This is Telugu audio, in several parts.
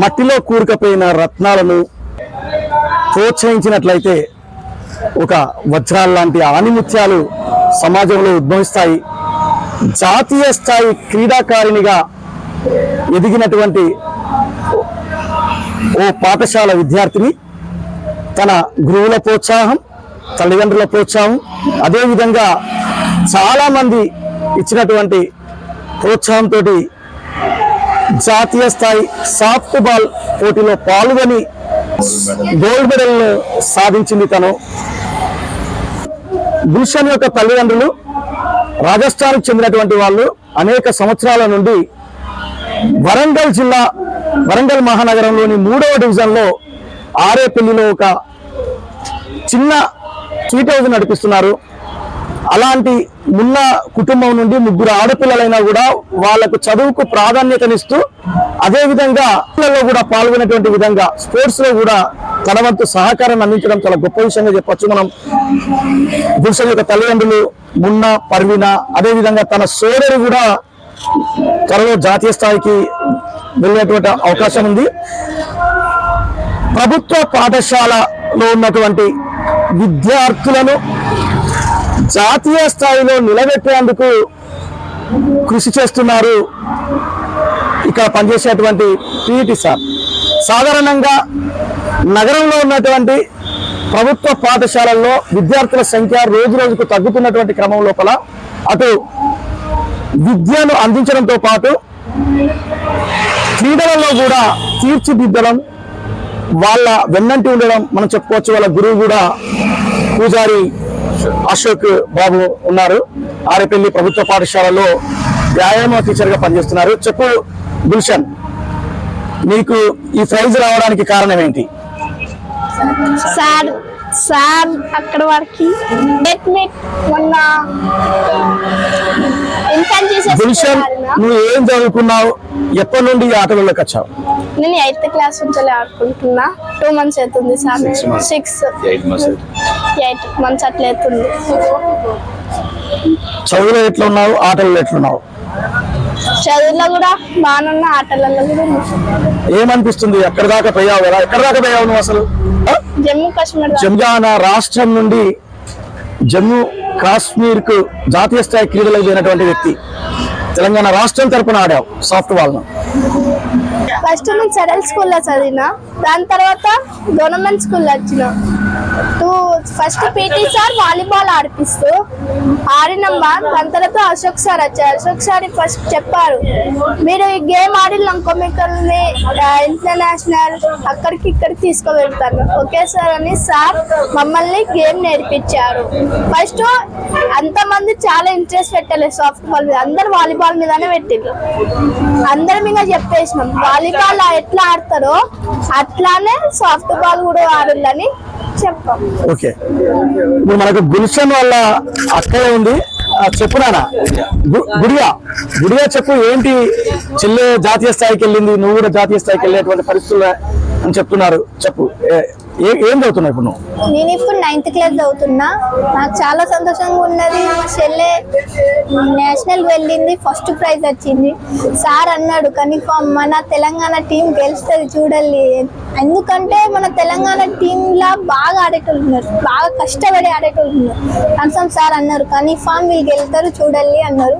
మట్టిలో కూరుకపోయిన రత్నాలను ప్రోత్సహించినట్లయితే ఒక వజ్రాల లాంటి ఆనిముత్యాలు సమాజంలో ఉద్భవిస్తాయి. జాతీయ స్థాయి క్రీడాకారిణిగా ఎదిగినటువంటి ఓ పాఠశాల విద్యార్థిని తన గురువుల ప్రోత్సాహం తల్లిదండ్రుల ప్రోత్సాహం అదేవిధంగా చాలామంది ఇచ్చినటువంటి ప్రోత్సాహంతో జాతీయ స్థాయి సాఫ్ట్ బాల్ పోటీలో పాల్గొని గోల్డ్ మెడల్ సాధించింది తను. గుల్షన్ యొక్క తల్లిదండ్రులు రాజస్థాన్కు చెందినటువంటి వాళ్ళు అనేక సంవత్సరాల నుండి వరంగల్ జిల్లా వరంగల్ మహానగరంలోని మూడవ డివిజన్లో ఆరేపల్లిలో ఒక చిన్న స్వీట్ హౌస్ నడిపిస్తున్నారు. అలాంటి మున్న కుటుంబం నుండి ముగ్గురు ఆడపిల్లలైనా కూడా వాళ్ళకు చదువుకు ప్రాధాన్యతనిస్తూ అదే విధంగా పిల్లల్లో కూడా పాల్గొనేటువంటి విధంగా స్పోర్ట్స్లో కూడా తన వంతు సహకారం అందించడం చాలా గొప్ప విషయంగా చెప్పొచ్చు. మనం గుల్షన్ యొక్క తల్లిదండ్రులు మున్న పర్వీన అదే విధంగా తన సోదరు కూడా త్వరలో జాతీయ స్థాయికి వెళ్ళేటువంటి అవకాశం ఉంది. ప్రభుత్వ పాఠశాలలో ఉన్నటువంటి విద్యార్థులను జాతీయ స్థాయిలో నిలబెట్టేందుకు కృషి చేస్తున్నారు ఇక్కడ పనిచేసేటువంటి పీఈటీ సార్. సాధారణంగా నగరంలో ఉన్నటువంటి ప్రభుత్వ పాఠశాలల్లో విద్యార్థుల సంఖ్య రోజు రోజుకు తగ్గుతున్నటువంటి క్రమం లోపల అటు విద్యను అందించడంతో పాటు క్రీడలలో కూడా తీర్చిదిద్దడం వాళ్ళ వెన్నంటి ఉండడం మనం చెప్పుకోవచ్చు. వాళ్ళ గురువు కూడా పూజారి అశోక్ బాబు ఉన్నారు. ఆరేపల్లి ప్రభుత్వ పాఠశాలలో వ్యాయామ టీచర్గా పనిచేస్తున్నారు. చెప్పు గుల్షన్ నీకు ఈ ప్రైజ్ రావడానికి కారణం ఏంటి? సార్ సార్ అక్కడ వరకు మొన్న గుల్షన్ నువ్వు ఏం చదువుకున్నావు? ఎప్పటి నుండి ఈ ఆటలలోకి వచ్చావు? నేను ఎయిత్ క్లాస్ నుంచి ఆడుకుంటున్నా. టూ మంత్స్ అవుతుంది సార్. సిక్స్ ఎయిట్ మంత్స్ అట్లా అవుతుంది. చదువులో ఎట్లా ఉన్నావు ఆటలలో ఎట్లున్నావు? చదువులో కూడా బాగున్నా ఆటలలో కూడా. ఏమనిపిస్తుంది? ఎక్కడి దాకా పోయావు కదా? ఎక్కడి దాకా పోయావు నువ్వు అసలు? జమ్మూ కాశ్మీర్. జంజానా రాష్ట్రం నుండి జమ్మూ కాశ్మీర్కు జాతీయ స్థాయి క్రీడలకు పోయినటువంటి వ్యక్తి. తెలంగాణ రాష్ట్రం తరపున ఆడావు సాఫ్ట్ బాల్ ఫస్ట్ నేను సెడల్ స్కూల్లో చదివిన దాని తర్వాత గవర్నమెంట్ స్కూల్లో వచ్చిన. Two first PT sir volleyball ఆడిపిస్తూ ఆడినమ్మా దాని తర్వాత అశోక్ సార్ వచ్చారు. అశోక్ సార్ ఫస్ట్ చెప్పారు. మీరు ఈ గేమ్ ఆడినాకో మిమ్మల్ని ఇంటర్నేషనల్ అక్కడికి ఇక్కడికి తీసుకువెళ్తాను ఓకే సార్ అని సార్ మమ్మల్ని గేమ్ నేర్పించారు. ఫస్ట్ అంతమంది చాలా ఇంట్రెస్ట్ పెట్టలేదు సాఫ్ట్ బాల్ మీద. అందరు వాలీబాల్ మీదనే పెట్టిండ్రు అందరి మీద చెప్పేసినాం. వాలీబాల్ ఎట్లా ఆడతారో అట్లానే సాఫ్ట్ బాల్ కూడా ఆడాలని ఓకే. ఇప్పుడు మనకు గుల్షన్ వాళ్ళ అక్కడే ఉంది. చెప్పునానా చెప్పు నాన్న. గుడియా? గుడియా చెప్పు ఏంటి చెల్లె జాతీయ స్థాయికి వెళ్ళింది? నువ్వు కూడా జాతీయ స్థాయికి వెళ్ళేటువంటి పరిస్థితులు అని చెప్తున్నారు. చెప్పు. ఏం చదువుతున్నావు ఇప్పుడు నేను ఇప్పుడు నైన్త్ క్లాస్ చదువుతున్నా. నాకు చాలా సంతోషంగా ఉన్నది. మా చెల్లె నేషనల్ వెళ్ళింది. ఫస్ట్ ప్రైజ్ వచ్చింది. సార్ అన్నాడు కనీసం మన తెలంగాణ టీం గెలుస్తుంది చూడాలి ఎందుకంటే మన తెలంగాణ టీంలా బాగా ఆడేటోళ్ళు ఉన్నారు. బాగా కష్టపడి ఆడేటోళ్ళు ఉన్నారు. కనీసం సార్ అన్నారు కనీఫామ్ వీళ్ళు గెలుతారు చూడాలి అన్నారు.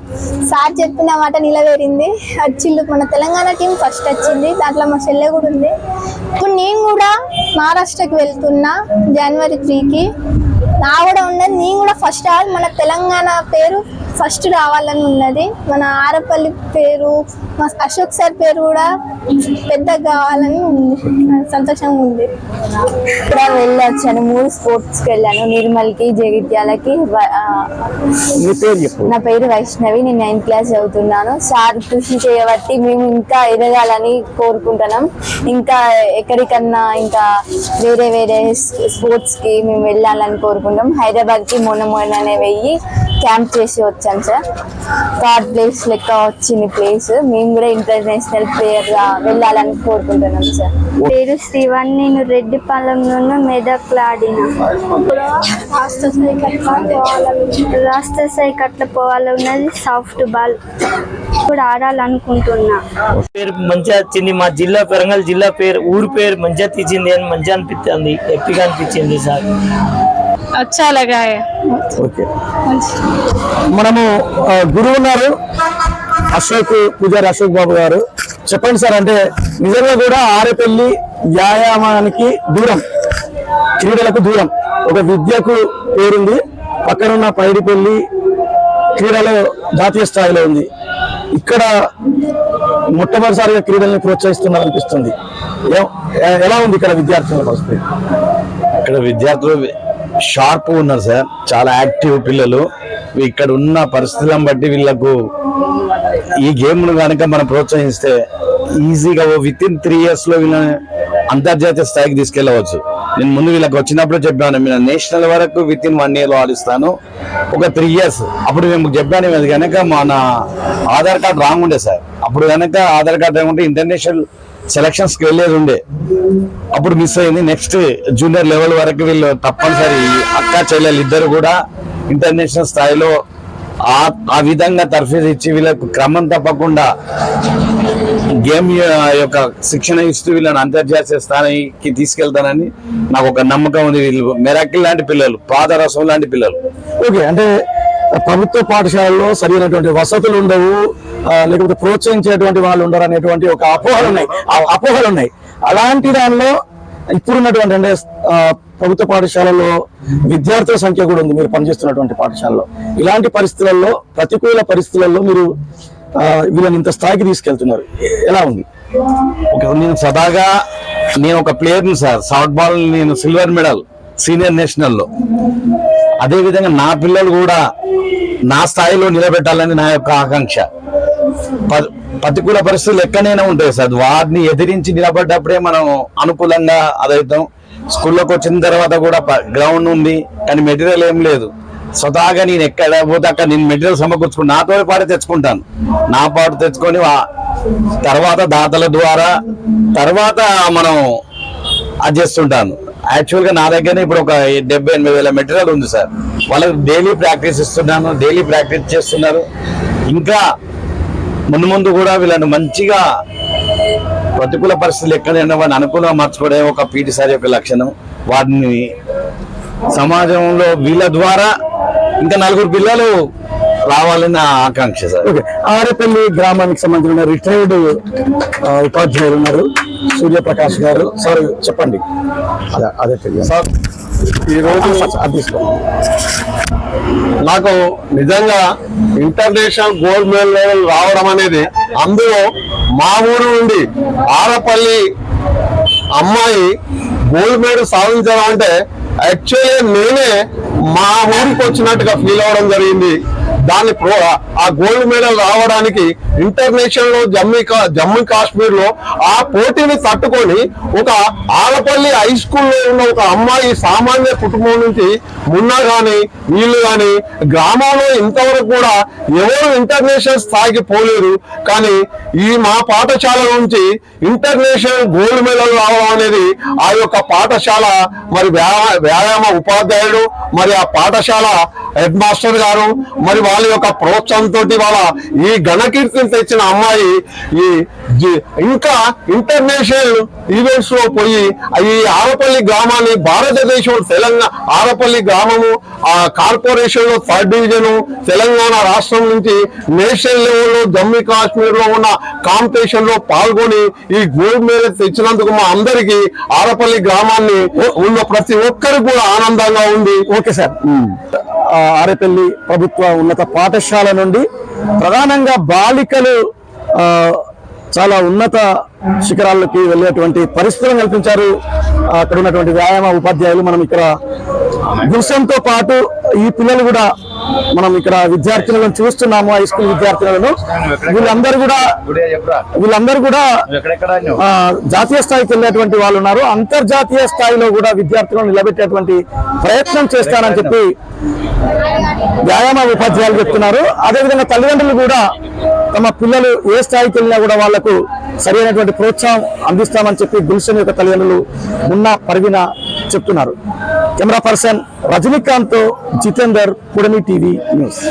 సార్ చెప్పిన మాట నిలవేరింది. వచ్చిండు మన తెలంగాణ టీం ఫస్ట్ వచ్చింది. దాంట్లో మా చెల్లె కూడా ఉంది. ఇప్పుడు నేను కూడా మహారాష్ట్ర మహారాష్ట్రకి వెళ్తున్నా జనవరి త్రీకి. నా కూడా ఉన్నది నేను కూడా ఫస్ట్ ఆల్ మన తెలంగాణ పేరు ఫస్ట్ రావాలని ఉన్నది. మన ఆరపల్లి పేరు మా అశోక్ సార్ పేరు కూడా పెద్దగా కావాలని ఉంది. సంతోషంగా ఉంది. కూడా వెళ్ళొచ్చాను. మూడు స్పోర్ట్స్కి వెళ్ళాను. నిర్మల్కి జగిత్యాలకి నీ పేరు చెప్పు. నా పేరు వైష్ణవి. నేను నైన్త్ క్లాస్ చదువుతున్నాను. సార్ కృషి చేయబట్టి మేము ఇంకా ఎదగాలని కోరుకుంటున్నాం. ఇంకా ఎక్కడికన్నా ఇంకా వేరే వేరే స్పోర్ట్స్కి మేము వెళ్ళాలని కోరుకుంటాం హైదరాబాద్కి మొన్న మొన్ననే వెయ్యి క్యాంప్ చేసి వచ్చాం. సార్. థర్డ్ ప్లేస్ లెక్క వచ్చింది ప్లేస్. మేము కూడా ఇంటర్నేషనల్ ప్లేయర్గా వెళ్ళాలని కోరుకుంటున్నాం సార్. పేరు శ్రీవాణి నేను రెడ్డిపాలెం నుండి మెదక్లో ఆడిన. రాష్ట్ర స్థాయికి అట్లా పోవాలన్నది సాఫ్ట్ బాల్. ఇప్పుడు ఆడాలనుకుంటున్నా. పేరు మంచిగా వచ్చింది. మా జిల్లా వరంగల్ జిల్లా పేరు ఊరు పేరు మంచిగా తీసింది అని మంచిగా అనిపిస్తుంది. హ్యాపీగా అనిపించింది సార్? అచ్చా లగాయే ఓకే మనము గురువు ఉన్నారు అశోక్ పూజారి అశోక్ బాబు గారు. చెప్పండి సార్ అంటే నిజంగా కూడా ఆరేపల్లి వ్యాయామానికి దూరం క్రీడలకు దూరం ఒక విద్యకు పేరుంది. పక్కనున్న పైడిపల్లి క్రీడలో జాతీయ స్థాయిలో ఉంది. ఇక్కడ మొట్టమొదటిసారిగా క్రీడల్ని ప్రోత్సహిస్తున్నారు అనిపిస్తుంది ఎలా ఉంది ఇక్కడ విద్యార్థుల పరిస్థితి? ఇక్కడ విద్యార్థులు షార్ప్ ఉన్నారు సార్. చాలా యాక్టివ్ పిల్లలు. ఇక్కడ ఉన్న పరిస్థితులను బట్టి వీళ్ళకు ఈ గేమ్ను కనుక మనం ప్రోత్సహిస్తే ఈజీగా విత్ ఇన్ త్రీ ఇయర్స్లో వీళ్ళని అంతర్జాతీయ స్థాయికి తీసుకెళ్ళవచ్చు. నేను ముందు వీళ్ళకి వచ్చినప్పుడు చెప్పాను నేను నేషనల్ వరకు విత్ ఇన్ వన్ ఇయర్లో ఆడిస్తాను. ఒక త్రీ ఇయర్స్ అప్పుడు మేము చెప్పాను అది కనుక మన ఆధార్ కార్డ్ రాంగ్ ఉండే సార్. అప్పుడు కనుక ఆధార్ కార్డ్ లేకుంటే ఇంటర్నేషనల్ సెలక్షన్స్కి వెళ్ళేది ఉండే. అప్పుడు మిస్ అయింది. నెక్స్ట్ జూనియర్ లెవెల్ వరకు వీళ్ళు తప్పనిసరి అక్క చెల్లెలు ఇద్దరు కూడా ఇంటర్నేషనల్ స్థాయిలో ఆ ఆ విధంగా తర్ఫీదు ఇచ్చి వీళ్ళకు క్రమం తప్పకుండా గేమ్ యొక్క శిక్షణ ఇస్తూ వీళ్ళని అంతర్జాతీయ స్థాయికి తీసుకెళ్తానని నాకు ఒక నమ్మకం ఉంది. వీళ్ళు మెరాకిల్ లాంటి పిల్లలు పాదరసం లాంటి పిల్లలు. ఓకే అంటే ప్రభుత్వ పాఠశాలలో సరైనటువంటి వసతులు ఉండవు. లేకపోతే ప్రోత్సహించేటువంటి వాళ్ళు ఉండరు అనేటువంటి ఒక అపోహలు ఉన్నాయి అపోహలు ఉన్నాయి అలాంటి దానిలో ఇప్పుడున్నటువంటి అంటే ప్రభుత్వ పాఠశాలలో విద్యార్థుల సంఖ్య కూడా ఉంది. మీరు పనిచేస్తున్నటువంటి పాఠశాలలో. ఇలాంటి పరిస్థితులలో ప్రతికూల పరిస్థితులలో మీరు వీళ్ళని ఇంత స్థాయికి తీసుకెళ్తున్నారు. ఎలా ఉంది? నేను సదాగా నేను ఒక ప్లేయర్ని సార్. సాఫ్ట్ బాల్ నేను సిల్వర్ మెడల్ సీనియర్ నేషనల్లో అదేవిధంగా నా పిల్లలు కూడా నా స్థాయిలో నిలబెట్టాలని నా యొక్క ఆకాంక్ష. ప్రతికూల పరిస్థితులు ఎక్కడైనా ఉంటాయి సార్. వాటిని ఎదిరించి నిలబడ్డప్పుడే మనం అనుకూలంగా అదవుతాం స్కూల్లోకి వచ్చిన తర్వాత కూడా గ్రౌండ్ ఉంది కానీ మెటీరియల్ ఏం లేదు. స్వతహాగా నేను ఎక్కడ పోతే అక్కడ నేను మెటీరియల్ సమకూర్చుకుని నాతో పాటు తెచ్చుకుంటాను. నా పాటు తెచ్చుకొని తర్వాత దాతల ద్వారా తర్వాత మనం అది చేస్తుంటాను. యాక్చువల్గా నా దగ్గర ఇప్పుడు ఒక డెబ్బై ఎనిమిది వేల మెటీరియల్ ఉంది సార్. వాళ్ళకి డైలీ ప్రాక్టీస్ ఇస్తున్నాను డైలీ ప్రాక్టీస్ చేస్తున్నారు. ఇంకా ముందు ముందు కూడా వీళ్ళని మంచిగా ప్రతికూల పరిస్థితులు ఎక్కడైనా వాడిని అనుకూలంగా మార్చుకోవడం ఒక పీటీ సార్ యొక్క లక్షణం. వాటిని సమాజంలో వీళ్ళ ద్వారా ఇంకా నలుగురు పిల్లలు రావాలని నా ఆకాంక్ష సార్. ఓకే. ఆరేపల్లి గ్రామానికి సంబంధించిన రిటైర్డ్ ఉపాధ్యాయులు ఉన్నారు. సూర్యప్రకాష్ గారు. సార్ చెప్పండి. అదే అదే తెలియదు. సార్ ఈరోజు నాకు నిజంగా ఇంటర్నేషనల్ గోల్డ్ మెడల్ లెవెల్ రావడం అనేది అందులో మా ఊరు నుండి ఆరపల్లి అమ్మాయి గోల్డ్ మెడల్ సాధించడం అంటే యాక్చువల్లీ నేనే మా ఊరికి వచ్చినట్టుగా ఫీల్ అవ్వడం జరిగింది. దాన్ని ప్రో ఆ గోల్డ్ మెడల్ రావడానికి ఇంటర్నేషనల్లో జమ్మూ కా- జమ్మూ కాశ్మీర్లో ఆ పోటీని తట్టుకొని ఒక ఆలపల్లి హై స్కూల్లో ఉన్న ఒక అమ్మాయి సామాన్య కుటుంబం నుంచి మున్నా గాని వీళ్ళు గాని గ్రామంలో ఇంతవరకు కూడా ఎవరు ఇంటర్నేషనల్ స్థాయికి పోలేరు. కానీ ఈ మా పాఠశాల నుంచి ఇంటర్నేషనల్ గోల్డ్ మెడల్ రావడం అనేది ఆ యొక్క పాఠశాల మరి వ్యాయామ ఉపాధ్యాయుడు మరి ఆ పాఠశాల హెడ్ మాస్టర్ గారు మరి వాళ్ళ యొక్క ప్రోత్సాహంతో వాళ్ళ ఈ ఘనకీర్తిని తెచ్చిన అమ్మాయి ఈ జి- ఇంకా ఇంటర్నేషనల్ ఈవెంట్స్లో పోయి ఈ ఆరపల్లి గ్రామాన్ని భారతదేశం తెలంగాణ ఆరపల్లి గ్రామము ఆ కార్పొరేషన్లో థర్డ్ డివిజన్ తెలంగాణ రాష్ట్రం నుంచి నేషనల్ లెవెల్లో జమ్మూ కాశ్మీర్లో ఉన్న కాంపిటీషన్లో పాల్గొని ఈ గోల్డ్ మెడల్ తెచ్చినందుకు మా అందరికి ఆరపల్లి గ్రామాన్ని ఉన్న ప్రతి ఒక్కరికి కూడా ఆనందంగా ఉంది. Okay sir. ఆరేపల్లి ప్రభుత్వ ఉన్నత పాఠశాల నుండి ప్రధానంగా బాలికలు చాలా ఉన్నత శిఖరాలకి వెళ్ళేటువంటి పరిస్థితులను కల్పించారు. అక్కడ ఉన్నటువంటి వ్యాయామ ఉపాధ్యాయులు మనం ఇక్కడ గుల్సంతో పాటు ఈ పిల్లలు కూడా మనం ఇక్కడ విద్యార్థులను చూస్తున్నాము హై స్కూల్ విద్యార్థులను వీళ్ళందరూ కూడా వీళ్ళందరూ కూడా జాతీయ స్థాయికి వెళ్ళేటువంటి వాళ్ళు ఉన్నారు. అంతర్జాతీయ స్థాయిలో కూడా విద్యార్థులను నిలబెట్టేటువంటి ప్రయత్నం చేస్తానని చెప్పి వ్యాయామ ఉపాధ్యాయులు చెప్తున్నారు. అదేవిధంగా తల్లిదండ్రులు కూడా తమ పిల్లలు ఏ స్థాయికి వెళ్ళినా కూడా వాళ్ళకు సరైనటువంటి ప్రోత్సాహం అందిస్తామని చెప్పి గుల్షన్ యొక్క తల్లిదండ్రులు ఉన్న పరిగిన చెప్తున్నారు. కెమెరా పర్సన్ రజనీకాంత్ జితేందర్ పుడమి టీవీ న్యూస్.